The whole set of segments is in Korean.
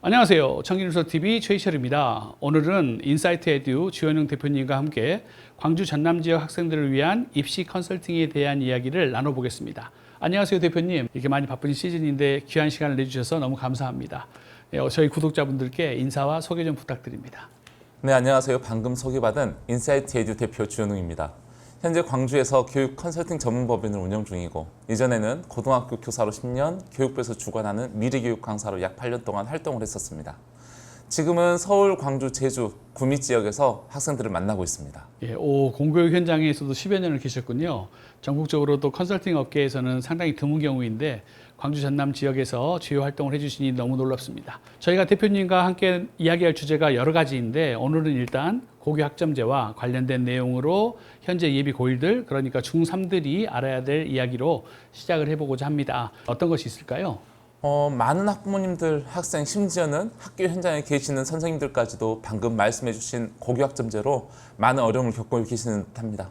안녕하세요. 청기누서 TV 최희철입니다. 오늘은 인사이트 에듀 주현영 대표님과 함께 광주 전남 지역 학생들을 위한 입시 컨설팅에 대한 이야기를 나눠보겠습니다. 안녕하세요, 대표님. 이렇게 많이 바쁜 시즌인데 귀한 시간을 내주셔서 너무 감사합니다. 예, 저희 구독자분들께 인사와 소개 좀 부탁드립니다. 네, 안녕하세요. 방금 소개받은 인사이트 에듀 대표 주현웅입니다. 현재 광주에서 교육 컨설팅 전문 법인을 운영 중이고 이전에는 고등학교 교사로 10년, 교육부에서 주관하는 미래교육 강사로 약 8년 동안 활동을 했었습니다. 지금은 서울, 광주, 제주, 구미 지역에서 학생들을 만나고 있습니다. 예, 오, 공교육 현장에서도 10여 년을 계셨군요. 전국적으로도 컨설팅 업계에서는 상당히 드문 경우인데 광주 전남 지역에서 주요 활동을 해주시니 너무 놀랍습니다. 저희가 대표님과 함께 이야기할 주제가 여러 가지인데 오늘은 일단 고교 학점제와 관련된 내용으로 현재 예비 고1들 그러니까 중3들이 알아야 될 이야기로 시작을 해보고자 합니다. 어떤 것이 있을까요? 어, 많은 학부모님들, 학생, 심지어는 학교 현장에 계시는 선생님들까지도 방금 말씀해 주신 고교학점제로 많은 어려움을 겪고 계시는 듯합니다.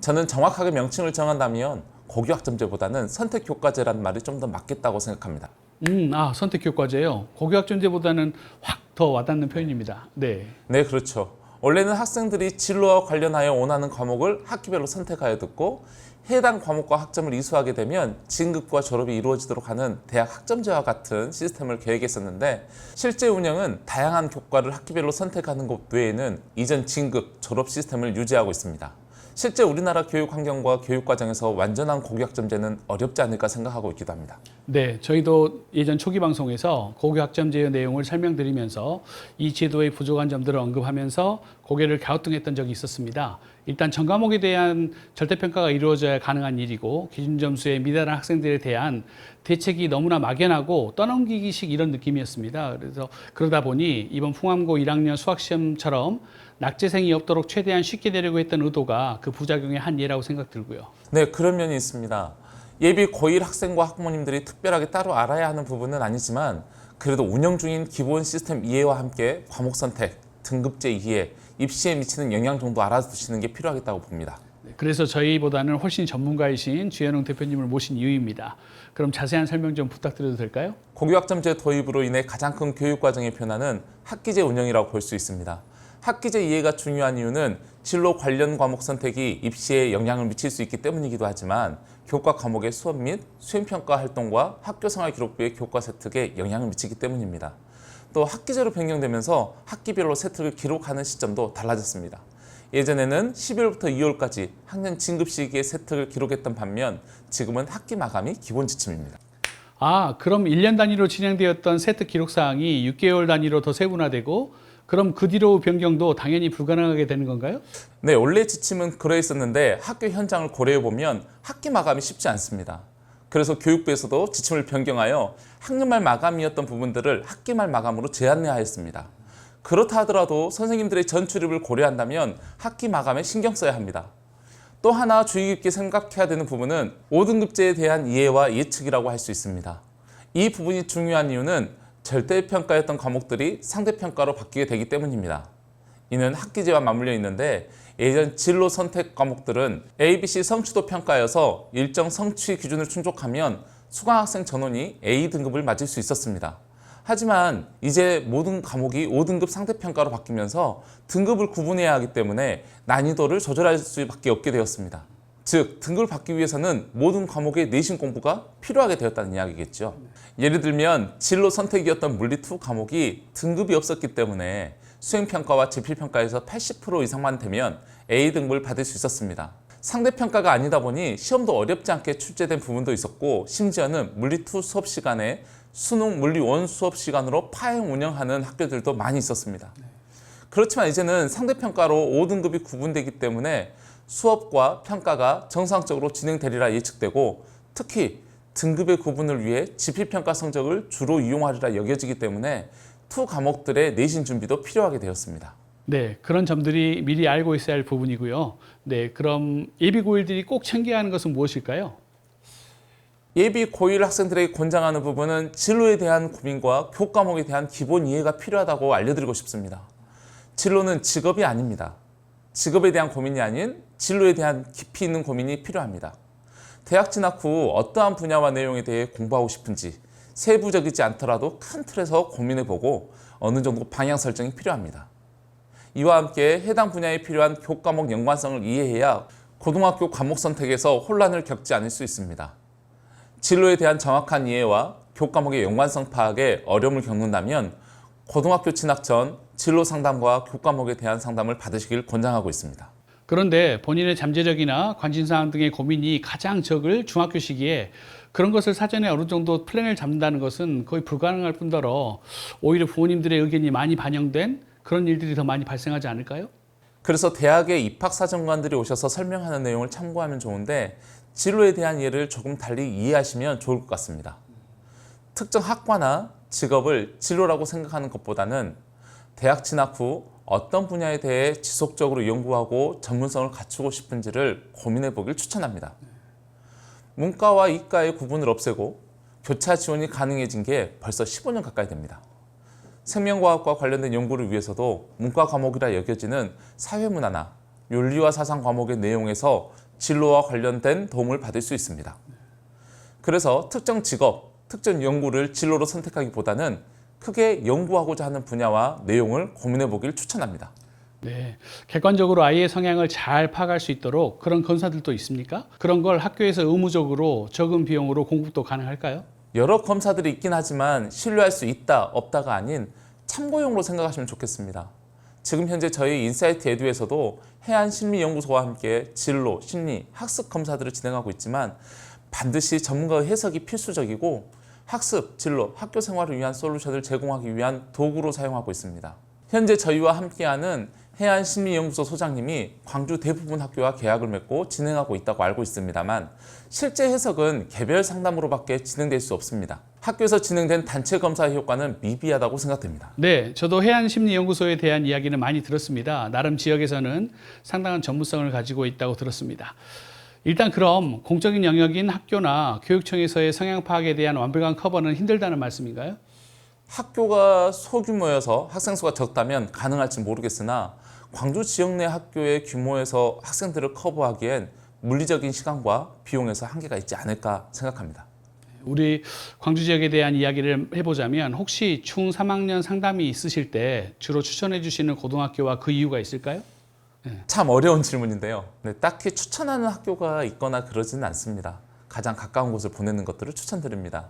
저는 정확하게 명칭을 정한다면 고교학점제보다는 선택교과제라는 말이 좀 더 맞겠다고 생각합니다. 음, 아 선택교과제요. 고교학점제보다는 확 더 와닿는 표현입니다. 네. 네, 그렇죠. 원래는 학생들이 진로와 관련하여 원하는 과목을 학기별로 선택하여 듣고 해당 과목과 학점을 이수하게 되면 진급과 졸업이 이루어지도록 하는 대학 학점제와 같은 시스템을 계획했었는데 실제 운영은 다양한 교과를 학기별로 선택하는 것 외에는 이전 진급, 졸업 시스템을 유지하고 있습니다. 실제 우리나라 교육 환경과 교육 과정에서 완전한 고교학점제는 어렵지 않을까 생각하고 있기도 합니다. 네, 저희도 예전 초기 방송에서 고교학점제의 내용을 설명드리면서 이 제도의 부족한 점들을 언급하면서 고개를 갸우뚱했던 적이 있었습니다. 일단 전 과목에 대한 절대평가가 이루어져야 가능한 일이고 기준 점수에 미달한 학생들에 대한 대책이 너무나 막연하고 떠넘기기식 이런 느낌이었습니다. 그래서 그러다 보니 이번 풍암고 1학년 수학시험처럼 낙제생이 없도록 최대한 쉽게 내려고 했던 의도가 그 부작용의 한 예라고 생각 들고요. 네, 그런 면이 있습니다. 예비 고1 학생과 학부모님들이 특별하게 따로 알아야 하는 부분은 아니지만 그래도 운영 중인 기본 시스템 이해와 함께 과목 선택, 등급제 이해, 입시에 미치는 영향 정도 알아두시는 게 필요하겠다고 봅니다. 네, 그래서 저희보다는 훨씬 전문가이신 주현웅 대표님을 모신 이유입니다. 그럼 자세한 설명 좀 부탁드려도 될까요? 고교학점제 도입으로 인해 가장 큰 교육 과정의 변화는 학기제 운영이라고 볼 수 있습니다. 학기제 이해가 중요한 이유는 진로 관련 과목 선택이 입시에 영향을 미칠 수 있기 때문이기도 하지만 교과 과목의 수업 및 수행평가 활동과 학교생활 기록부의 교과 세특에 영향을 미치기 때문입니다. 또 학기제로 변경되면서 학기별로 세특을 기록하는 시점도 달라졌습니다. 예전에는 12월부터 2월까지 학년 진급 시기에 세특을 기록했던 반면 지금은 학기 마감이 기본 지침입니다. 아, 그럼 1년 단위로 진행되었던 세트 기록 사항이 6개월 단위로 더 세분화되고 그럼 그 뒤로 변경도 당연히 불가능하게 되는 건가요? 네, 원래 지침은 그러했었는데 학교 현장을 고려해 보면 학기 마감이 쉽지 않습니다. 그래서 교육부에서도 지침을 변경하여 학년 말 마감이었던 부분들을 학기 말 마감으로 제한하였습니다. 그렇다 하더라도 선생님들의 전 출입을 고려한다면 학기 마감에 신경 써야 합니다. 또 하나 주의 깊게 생각해야 되는 부분은 5등급제에 대한 이해와 예측이라고 할 수 있습니다. 이 부분이 중요한 이유는 절대평가였던 과목들이 상대평가로 바뀌게 되기 때문입니다. 이는 학기제와 맞물려 있는데 예전 진로 선택 과목들은 ABC 성취도 평가여서 일정 성취 기준을 충족하면 수강학생 전원이 A 등급을 맞을 수 있었습니다. 하지만 이제 모든 과목이 5등급 상대평가로 바뀌면서 등급을 구분해야 하기 때문에 난이도를 조절할 수밖에 없게 되었습니다. 즉 등급을 받기 위해서는 모든 과목의 내신 공부가 필요하게 되었다는 이야기겠죠. 예를 들면 진로 선택이었던 물리 2 과목이 등급이 없었기 때문에 수행평가와 지필평가에서 80% 이상만 되면 A 등급을 받을 수 있었습니다. 상대평가가 아니다 보니 시험도 어렵지 않게 출제된 부분도 있었고 심지어는 물리 2 수업 시간에 수능 물리 1 수업 시간으로 파행 운영하는 학교들도 많이 있었습니다. 그렇지만 이제는 상대평가로 5등급이 구분되기 때문에 수업과 평가가 정상적으로 진행되리라 예측되고 특히 등급의 구분을 위해 지필평가 성적을 주로 이용하리라 여겨지기 때문에 투 과목들의 내신 준비도 필요하게 되었습니다. 네, 그런 점들이 미리 알고 있어야 할 부분이고요. 네, 그럼 예비 고일들이 꼭 챙겨야 하는 것은 무엇일까요? 예비 고1 학생들에게 권장하는 부분은 진로에 대한 고민과 교과목에 대한 기본 이해가 필요하다고 알려드리고 싶습니다. 진로는 직업이 아닙니다. 직업에 대한 고민이 아닌 진로에 대한 깊이 있는 고민이 필요합니다. 대학 진학 후 어떠한 분야와 내용에 대해 공부하고 싶은지, 세부적이지 않더라도 큰 틀에서 고민해보고 어느 정도 방향 설정이 필요합니다. 이와 함께 해당 분야에 필요한 교과목 연관성을 이해해야 고등학교 과목 선택에서 혼란을 겪지 않을 수 있습니다. 진로에 대한 정확한 이해와 교과목의 연관성 파악에 어려움을 겪는다면 고등학교 진학 전 진로 상담과 교과목에 대한 상담을 받으시길 권장하고 있습니다. 그런데 본인의 잠재력이나 관심사항 등의 고민이 가장 적을 중학교 시기에 그런 것을 사전에 어느 정도 플랜을 잡는다는 것은 거의 불가능할 뿐더러 오히려 부모님들의 의견이 많이 반영된 그런 일들이 더 많이 발생하지 않을까요? 그래서 대학의 입학 사정관들이 오셔서 설명하는 내용을 참고하면 좋은데 진로에 대한 이해를 조금 달리 이해하시면 좋을 것 같습니다. 특정 학과나 직업을 진로라고 생각하는 것보다는 대학 진학 후 어떤 분야에 대해 지속적으로 연구하고 전문성을 갖추고 싶은지를 고민해 보길 추천합니다. 문과와 이과의 구분을 없애고 교차 지원이 가능해진 게 벌써 15년 가까이 됩니다. 생명과학과 관련된 연구를 위해서도 문과 과목이라 여겨지는 사회문화나 윤리와 사상 과목의 내용에서 진로와 관련된 도움을 받을 수 있습니다. 그래서 특정 직업, 특정 연구를 진로로 선택하기보다는 크게 연구하고자 하는 분야와 내용을 고민해 보길 추천합니다. 네. 객관적으로 아이의 성향을 잘 파악할 수 있도록 그런 검사들도 있습니까? 그런 걸 학교에서 의무적으로 적은 비용으로 공급도 가능할까요? 여러 검사들이 있긴 하지만 신뢰할 수 있다, 없다가 아닌 참고용으로 생각하시면 좋겠습니다. 지금 현재 저희 인사이트 에듀에서도 해안심리연구소와 함께 진로, 심리, 학습 검사들을 진행하고 있지만 반드시 전문가의 해석이 필수적이고 학습, 진로, 학교 생활을 위한 솔루션을 제공하기 위한 도구로 사용하고 있습니다. 현재 저희와 함께하는 해안심리연구소 소장님이 광주 대부분 학교와 계약을 맺고 진행하고 있다고 알고 있습니다만 실제 해석은 개별 상담으로밖에 진행될 수 없습니다. 학교에서 진행된 단체 검사 효과는 미비하다고 생각됩니다. 네, 저도 해안심리연구소에 대한 이야기는 많이 들었습니다. 나름 지역에서는 상당한 전문성을 가지고 있다고 들었습니다. 일단 그럼 공적인 영역인 학교나 교육청에서의 성향 파악에 대한 완벽한 커버는 힘들다는 말씀인가요? 학교가 소규모여서 학생 수가 적다면 가능할지 모르겠으나 광주 지역 내 학교의 규모에서 학생들을 커버하기엔 물리적인 시간과 비용에서 한계가 있지 않을까 생각합니다. 우리 광주 지역에 대한 이야기를 해보자면 혹시 중 3학년 상담이 있으실 때 주로 추천해 주시는 고등학교와 그 이유가 있을까요? 참 어려운 질문인데요. 네, 딱히 추천하는 학교가 있거나 그러지는 않습니다. 가장 가까운 곳을 보내는 것들을 추천드립니다.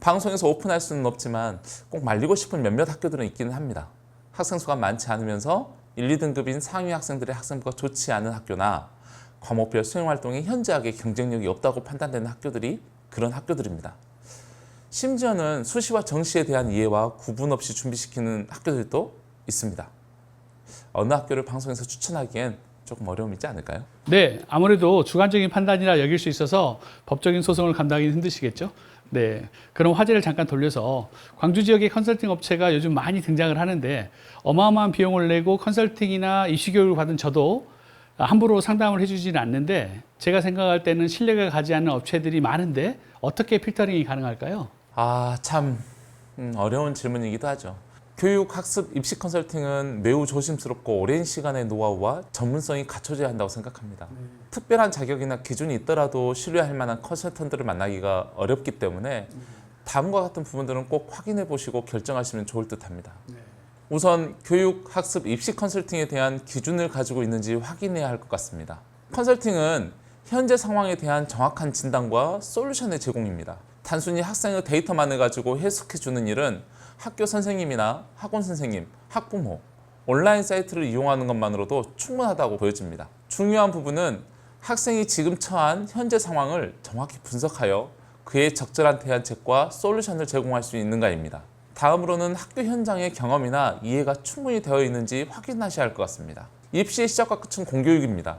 방송에서 오픈할 수는 없지만 꼭 말리고 싶은 몇몇 학교들은 있기는 합니다. 학생 수가 많지 않으면서 1, 2등급인 상위 학생들의 학생부가 좋지 않은 학교나 과목별 수행 활동이 현저하게 경쟁력이 없다고 판단되는 학교들이 그런 학교들입니다. 심지어는 수시와 정시에 대한 이해와 구분 없이 준비시키는 학교들도 있습니다. 어느 학교를 방송에서 추천하기엔 조금 어려움이 있지 않을까요? 네, 아무래도 주관적인 판단이라 여길 수 있어서 법적인 소송을 감당하기 힘드시겠죠. 네, 그럼 화제를 잠깐 돌려서 광주 지역의 컨설팅 업체가 요즘 많이 등장을 하는데 어마어마한 비용을 내고 컨설팅이나 입시 교육을 받은 저도 함부로 상담을 해주지는 않는데 제가 생각할 때는 신뢰가 가지 않는 업체들이 많은데 어떻게 필터링이 가능할까요? 아, 참 음, 어려운 질문이기도 하죠. 교육, 학습, 입시 컨설팅은 매우 조심스럽고 오랜 시간의 노하우와 전문성이 갖춰져야 한다고 생각합니다. 특별한 자격이나 기준이 있더라도 신뢰할 만한 컨설턴트를 만나기가 어렵기 때문에 다음과 같은 부분들은 꼭 확인해 보시고 결정하시면 좋을 듯합니다. 우선 교육, 학습, 입시 컨설팅에 대한 기준을 가지고 있는지 확인해야 할 것 같습니다. 컨설팅은 현재 상황에 대한 정확한 진단과 솔루션의 제공입니다. 단순히 학생의 데이터만을 가지고 해석해 주는 일은 학교 선생님이나 학원 선생님, 학부모, 온라인 사이트를 이용하는 것만으로도 충분하다고 보여집니다. 중요한 부분은 학생이 지금 처한 현재 상황을 정확히 분석하여 그에 적절한 대안책과 솔루션을 제공할 수 있는가입니다. 다음으로는 학교 현장의 경험이나 이해가 충분히 되어 있는지 확인하셔야 할 것 같습니다. 입시의 시작과 끝은 공교육입니다.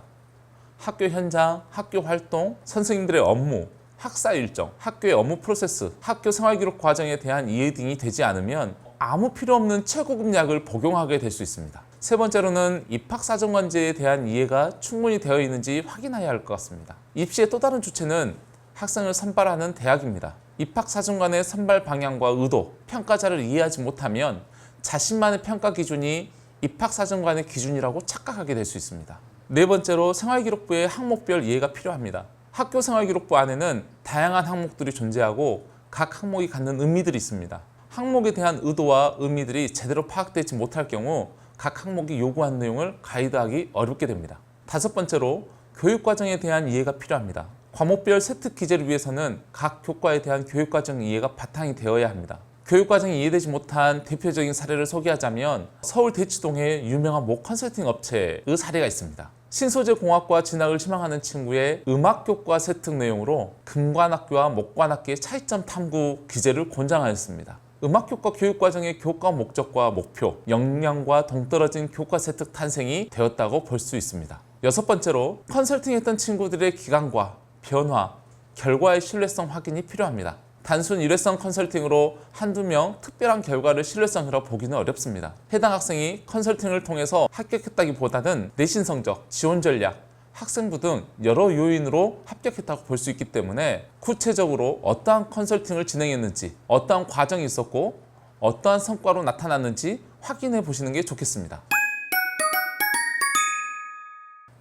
학교 현장, 학교 활동, 선생님들의 업무, 학사 일정, 학교의 업무 프로세스, 학교 생활 기록 과정에 대한 이해 등이 되지 않으면 아무 필요 없는 최고급 약을 복용하게 될 수 있습니다. 세 번째로는 입학 사정관제에 대한 이해가 충분히 되어 있는지 확인해야 할 것 같습니다. 입시의 또 다른 주체는 학생을 선발하는 대학입니다. 입학 사정관의 선발 방향과 의도, 평가자를 이해하지 못하면 자신만의 평가 기준이 입학 사정관의 기준이라고 착각하게 될 수 있습니다. 네 번째로 생활기록부의 항목별 이해가 필요합니다. 학교 생활 기록부 안에는 다양한 항목들이 존재하고 각 항목이 갖는 의미들이 있습니다. 항목에 대한 의도와 의미들이 제대로 파악되지 못할 경우 각 항목이 요구한 내용을 가이드하기 어렵게 됩니다. 다섯 번째로 교육 과정에 대한 이해가 필요합니다. 과목별 세특 기재를 위해서는 각 교과에 대한 교육 과정 이해가 바탕이 되어야 합니다. 교육 과정이 이해되지 못한 대표적인 사례를 소개하자면 서울 대치동의 유명한 모 컨설팅 업체의 사례가 있습니다. 신소재 공학과 진학을 희망하는 친구의 음악 교과 세특 내용으로 금관학교와 목관학교의 차이점 탐구 기재를 권장하였습니다. 음악교과 교육과정의 교과 목적과 목표, 역량과 동떨어진 교과 세특 탄생이 되었다고 볼 수 있습니다. 여섯 번째로 컨설팅했던 친구들의 기간과 변화, 결과의 신뢰성 확인이 필요합니다. 단순 일회성 컨설팅으로 한두 명 특별한 결과를 신뢰성이라 보기는 어렵습니다. 해당 학생이 컨설팅을 통해서 합격했다기보다는 내신 성적, 지원 전략, 학생부 등 여러 요인으로 합격했다고 볼 수 있기 때문에 구체적으로 어떠한 컨설팅을 진행했는지, 어떠한 과정이 있었고, 어떠한 성과로 나타났는지 확인해 보시는 게 좋겠습니다.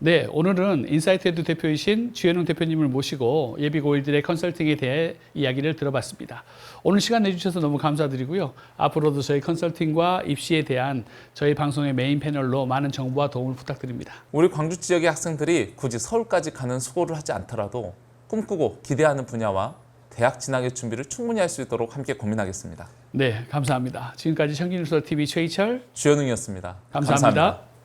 네, 오늘은 인사이트에드 대표이신 주현웅 대표님을 모시고 예비 고일들의 컨설팅에 대해 이야기를 들어봤습니다. 오늘 시간 내주셔서 너무 감사드리고요. 앞으로도 저희 컨설팅과 입시에 대한 저희 방송의 메인 패널로 많은 정보와 도움을 부탁드립니다. 우리 광주 지역의 학생들이 굳이 서울까지 가는 수고를 하지 않더라도 꿈꾸고 기대하는 분야와 대학 진학의 준비를 충분히 할 수 있도록 함께 고민하겠습니다. 네, 감사합니다. 지금까지 청기뉴스 TV 최희철 주현웅이었습니다 감사합니다.